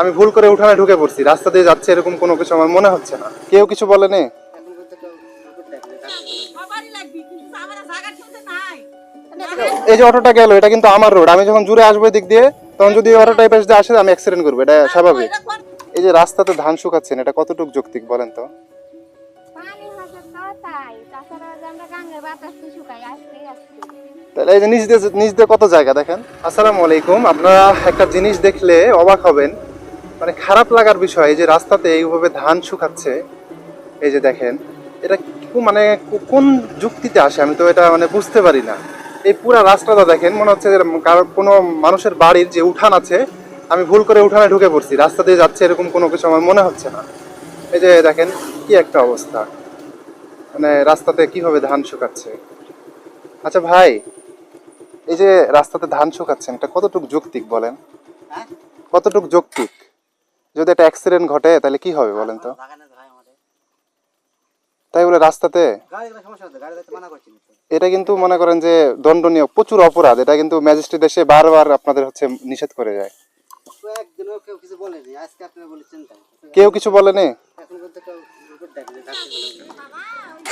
আমি ভুল করে উঠানে ঢুকে পড়ছি, রাস্তা দিয়ে যাচ্ছে এরকম কোনো কিছু আমার মনে হচ্ছে না। কেউ কিছু শুনতে নাই এই যে অটোটা গেল, এটা কিন্তু আমার রোড আমি যখন জুড়ে আসব দিক দিয়ে, তখন যদি অটোটা এই পাশ আসে, আমি অ্যাক্সিডেন্ট করব, এটা স্বাভাবিক। এই যে রাস্তাতে ধান শুকাচ্ছেন, এটা কতটুকু যৌক্তিক বলেন তো? তাহলে এই যে নিচ দিয়ে কত জায়গা দেখেন? আসসালামু আলাইকুম। আপনারা একটা জিনিস দেখলে অবাক হবেন। মানে খারাপ লাগার বিষয় এই যে রাস্তাতে এইভাবে ধান শুকাচ্ছে এই যে দেখেন এটা মানে কোন যুক্তিতে আসে? আমি তো এটা মানে বুঝতে পারি না। এই পুরো রাস্তাটা দেখেন মনে হচ্ছে যে কোনো মানুষের বাড়ির যে উঠান আছে আমি ভুল করে উঠানে ঢুকে পড়ছি। রাস্তা দিয়ে যাচ্ছে এরকম কোনো কিছু আমার মনে হচ্ছে না। এই যে দেখেন কি একটা অবস্থা। মানে রাস্তাতে কীভাবে ধান শুকাচ্ছে। আচ্ছা ভাই এই যে রাস্তাতে ধান শুকাচ্ছেন এটা কতটুকু যৌক্তিক বলেন? কতটুকু যৌক্তিক? যদি একটা অ্যাক্সিডেন্ট ঘটে, তাহলে কি হবে বলেন তো? তাই বলে রাস্তাতে? এটা কিন্তু মনে করেন যে দণ্ডনীয়, প্রচুর অপরাধ। এটা কিন্তু ম্যাজিস্ট্রেট এসে বারবার আপনাদের হচ্ছে নিষেধ করে যায়। কেউ কিছু বলেনি আজকে আপনারা বলেছেন তাই কেউ কিছু বলেনি এখন বলতে কেউ রিপোর্ট দেখেনি থাকতে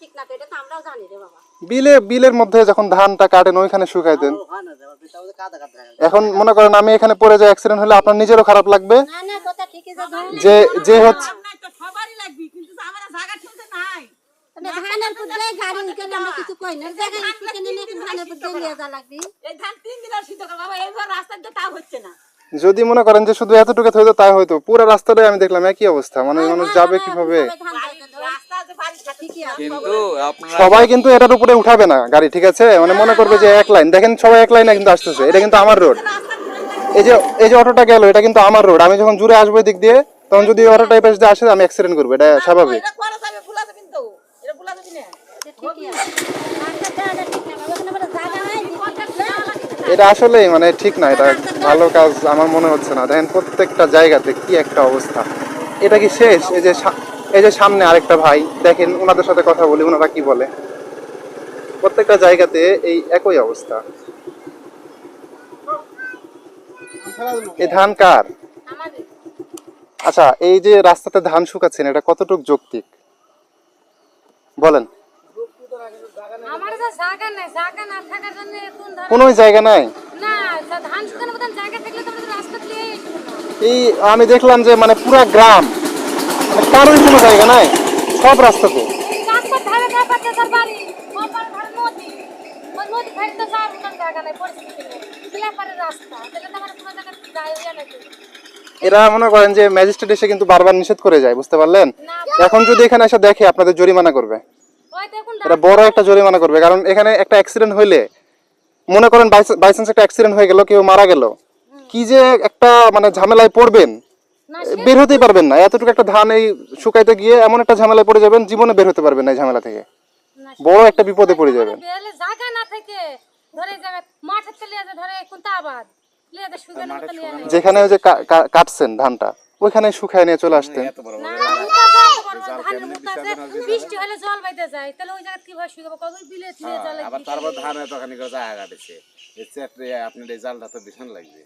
ঠিক না তো এটা তো আমরাও জানি রে বাবা বিলে বিলের মধ্যে যখন ধানটা কাটেন ওইখানে শুকাই দেন। এখন মনে করেন আমি এখানে পড়ে যাই অ্যাক্সিডেন্ট হলে আপনার নিজেরও খারাপ লাগবে। না না কথা ঠিকই যে যে যে হচ্ছে যদি মনে করেন যে শুধু এতটুকু হইতো তাই হয়তো। পুরো রাস্তাটাই আমি দেখলাম একই অবস্থা। মানে মানুষ যাবে কীভাবে? কিন্তু সবাই কিন্তু এটার উপরে উঠাবে না গাড়ি ঠিক আছে? মানে মনে করবে যে এক লাইন। দেখেন সবাই এক লাইনে কিন্তু আসতেছে। এটা কিন্তু আমার রোড এই যে এই যে অটোটা গেল এটা কিন্তু আমার রোড আমি যখন জুড়ে আসব দিক দিয়ে তখন যদি অটোটা এই পাশ দিয়ে আসে আমি অ্যাক্সিডেন্ট করব। এটা স্বাভাবিক। এটা আসলেই মানে ঠিক না এটা ভালো কাজ আমার মনে হচ্ছে না। দেখেন প্রত্যেকটা জায়গাতে কি একটা অবস্থা। এটা কি শেষ? এই যে এই যে সামনে আরেকটা ভাই দেখেন ওনাদের সাথে কথা বলি ওনারা কি বলে? প্রত্যেকটা জায়গাতে এই একই অবস্থা। এই ধান কার? আচ্ছা এই যে রাস্তাতে ধান শুকাচ্ছেন এটা কতটুকু যৌক্তিক? বলেন। কোনো জায়গা নাই? এই আমি দেখলাম যে মানে পুরা গ্রাম কারোই কোনো জায়গা নাই সব রাস্তাতে এরা মনে করেন যে ম্যাজিস্ট্রেট এসে কিন্তু বারবার নিষেধ করে যায় বুঝতে পারলেন? এখন যদি এখানে এসে দেখে আপনাদের জরিমানা করবে। এটা বড় একটা জরিমানা করবে কারণ এখানে একটা অ্যাক্সিডেন্ট হইলে মনে করেন বাইচান্স একটা অ্যাক্সিডেন্ট হয়ে গেল কেউ মারা গেল। কি যে একটা মানে ঝামেলায় পড়বেন। বের হতেই পারবেন না। এতটুকু একটা ধান এই শুকাইতে গিয়ে এমন একটা ঝামেলায় পড়ে যাবেন জীবনে বের হতে পারবেন না এই ঝামেলা থেকে। বড় একটা বিপদে পড়ে যাবেন। জায়গা না থেকে ধরে ধরে কুন্তাবাদ যেখানে ওই যে কাটছেন ধানটা ওইখানে শুকায় নিয়ে চলে আসতেন। এত বড় না মুতা যায় তো বড় বড় ধানের মুতা আছে? বৃষ্টি হলে জল বাইতে যায় তাহলে ওই জায়গা কীভাবে শুকাবো? কবে বিলে দিয়ে জল আবার তারপর ধান এতখানি করে জায়গা কাটেছে এর চেয়ে আপনার এই জালটা তো ভীষণ লাগবে।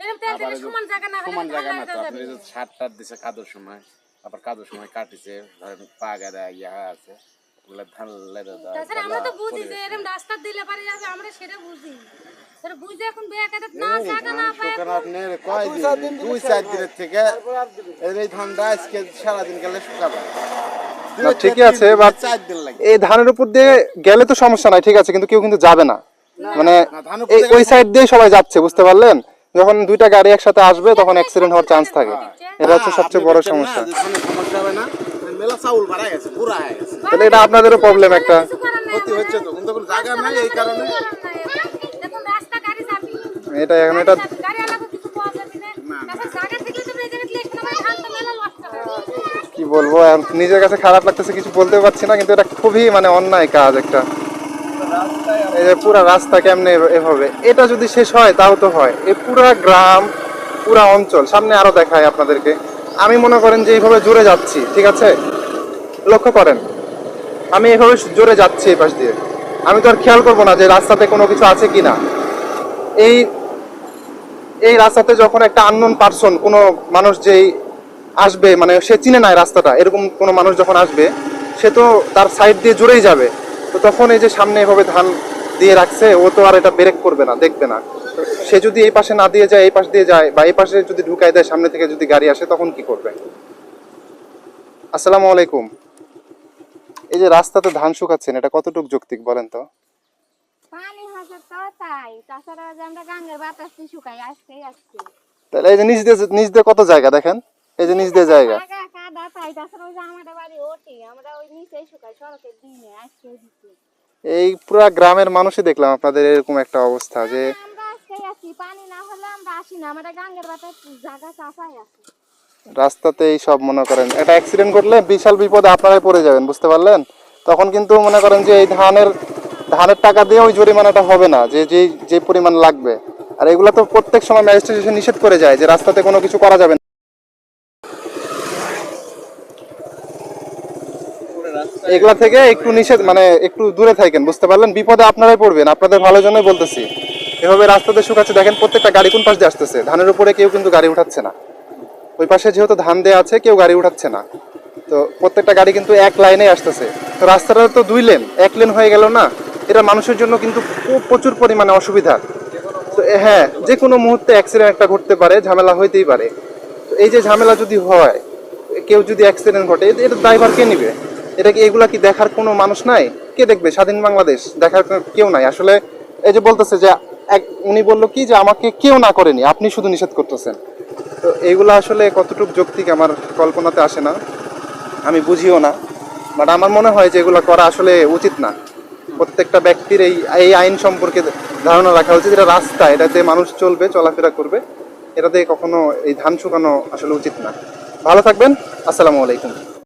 সমান জায়গা না হলে সমান ধান জায়গা না লাগা তো আপনি যদি সার টার দিছে কাদুর সময় আবার কাদুর সময় কাটিছে ধরেন পা গাদা ইয়া আছে ওগুলো ধান লেদা দেওয়া তাছাড়া আমরা তো বুঝি যে এরকম রাস্তা দিলে পারে যাবে আমরা সেটা বুঝি। বুঝে এখন বেয়া কাটে না জায়গা না পায় শুকানো আপনার কয়দিন দুই চার দিনের থেকে এই ধানটা আজকে সারাদিন গেলে শুকাবে। না, ঠিকই আছে বাট চার দিন লাগে এই ধানের উপর দিয়ে গেলে তো সমস্যা নাই ঠিক আছে কিন্তু কেউ কিন্তু যাবে না। মানে ওই সাইড দিয়ে সবাই যাচ্ছে বুঝতে পারলেন? যখন দুইটা গাড়ি একসাথে আসবে তখন অ্যাক্সিডেন্ট হওয়ার চান্স থাকে। এটা হচ্ছে সবচেয়ে বড় সমস্যা। ধানের সমস্যা হবে না মেলা চাউল ভাড়া গেছে পুরা গেছে। তাহলে এটা আপনাদেরও প্রবলেম একটা। কিছু করার নাই ক্ষতি হচ্ছে তো কিন্তু জায়গা নাই এই কারণে। দেখুন রাস্তা গাড়ি যাবি এটা এখন এটা কি বলব নিজের কাছে খারাপ লাগতেছে কিছু বলতে পারছি না কিন্তু এটা খুবই মানে অন্যায় কাজ একটা। পুরা রাস্তা কেমনে এভাবে? এটা যদি শেষ হয়, তাও তো হয়। এই পুরা গ্রাম, পুরা অঞ্চল, সামনে আরও দেখায় আপনাদেরকে। আমি মনে করেন যে এইভাবে জুড়ে যাচ্ছি, ঠিক আছে? লক্ষ্য করেন, আমি এভাবে জোরে যাচ্ছি এই পাশ দিয়ে। আমি তো আর খেয়াল করব না যে রাস্তাতে কোনো কিছু আছে কি না এই এই রাস্তাতে যখন একটা আননোন পার্সন কোনো মানুষ যেই আসবে মানে সে চিনে নাই রাস্তাটা, এরকম কোনো মানুষ যখন আসবে, সে তো তার সাইড দিয়ে জুড়েই যাবে। তো তখন এই যে সামনে এভাবে ধান দিয়ে রাখছে ও তো আর এটা ব্রেক করবে না দেখবে না। সে যদি এই পাশে না দিয়ে যায় এই পাশ দিয়ে যায় বা এই পাশে যদি ঢুকাই দেয় সামনে থেকে যদি গাড়ি আসে তখন কি করবে? আসসালামু আলাইকুম। এই যে রাস্তাতে ধান শুকাচ্ছেন এটা কতটুকু যৌক্তিক বলেন তো? তাহলে এই যে নিচ দিয়ে নিচ দিয়ে কত জায়গা দেখেন? এই যে নিচ দিয়ে জায়গা কাদা কাদা তাই তাছাড়া ওই যে আমাদের বাড়ি ওটি আমরা ওই নিচেই শুকাই সড়কের দিনে আজকে দিচ্ছি এই পুরা গ্রামের মানুষই দেখলাম আপনাদের এরকম একটা অবস্থা যে পানি না হলে আমরা আসি না আমাদের গাঙ্গের বাতাস জায়গা চাপাই আছে। রাস্তাতে এই সব মনে করেন একটা অ্যাক্সিডেন্ট ঘটলে বিশাল বিপদে আপনারাই পড়ে যাবেন বুঝতে পারলেন? তখন কিন্তু মনে করেন যে এই ধানের ধানের টাকা দিয়ে ওই জরিমানাটা হবে না যে যে যে পরিমাণ লাগবে। আর এগুলো তো প্রত্যেক সময় ম্যাজিস্ট্রেট নিষেধ করে যায় যে রাস্তাতে কোনো কিছু করা যাবে না। এগুলা থেকে একটু নিষেধ মানে একটু দূরে থাকেন, বুঝতে পারলেন? বিপদে আপনারাই পড়বেন, আপনাদের ভালোর জন্যই বলতেছি। এভাবে রাস্তাতে শুকাচ্ছে, দেখেন প্রত্যেকটা গাড়ি কোন পাশ দিয়ে আসতেছে? ধানের উপরে কেউ কিন্তু গাড়ি উঠাচ্ছে না। ওই পাশে যেহেতু ধান দেয়া আছে, কেউ গাড়ি উঠাচ্ছে না। তো প্রত্যেকটা গাড়ি কিন্তু এক লাইনে আসতেছে। তো রাস্তাটা তো দুই লেন, এক লেন হয়ে গেল না? এটা মানুষের জন্য কিন্তু খুব প্রচুর পরিমাণে অসুবিধা। তো হ্যাঁ যে কোনো মুহূর্তে অ্যাক্সিডেন্ট একটা ঘটতে পারে, ঝামেলা হইতেই পারে। তো এই যে ঝামেলা যদি হয়, কেউ যদি অ্যাক্সিডেন্ট ঘটে এটা ড্রাইভার কে নিবে? এটা কি এগুলা কি দেখার কোনো মানুষ নাই? কে দেখবে? স্বাধীন বাংলাদেশ, দেখার কেউ নাই। আসলে এই যে বলতেছে যে এক, উনি বলল কি যে আমাকে কেউ না করেনি, আপনি শুধু নিষেধ করতেছেন। তো এইগুলো আসলে কতটুকু যৌক্তিক আমার কল্পনাতে আসে না। আমি বুঝিও না। বাট আমার মনে হয় যে এগুলো করা আসলে উচিত না। প্রত্যেকটা ব্যক্তির এই এই আইন সম্পর্কে ধারণা রাখা উচিত। এটা রাস্তা এটাতে মানুষ চলবে, চলাফেরা করবে। এটাতে কখনো এই ধান শুকানো আসলে উচিত না। ভালো থাকবেন। আসসালামু আলাইকুম।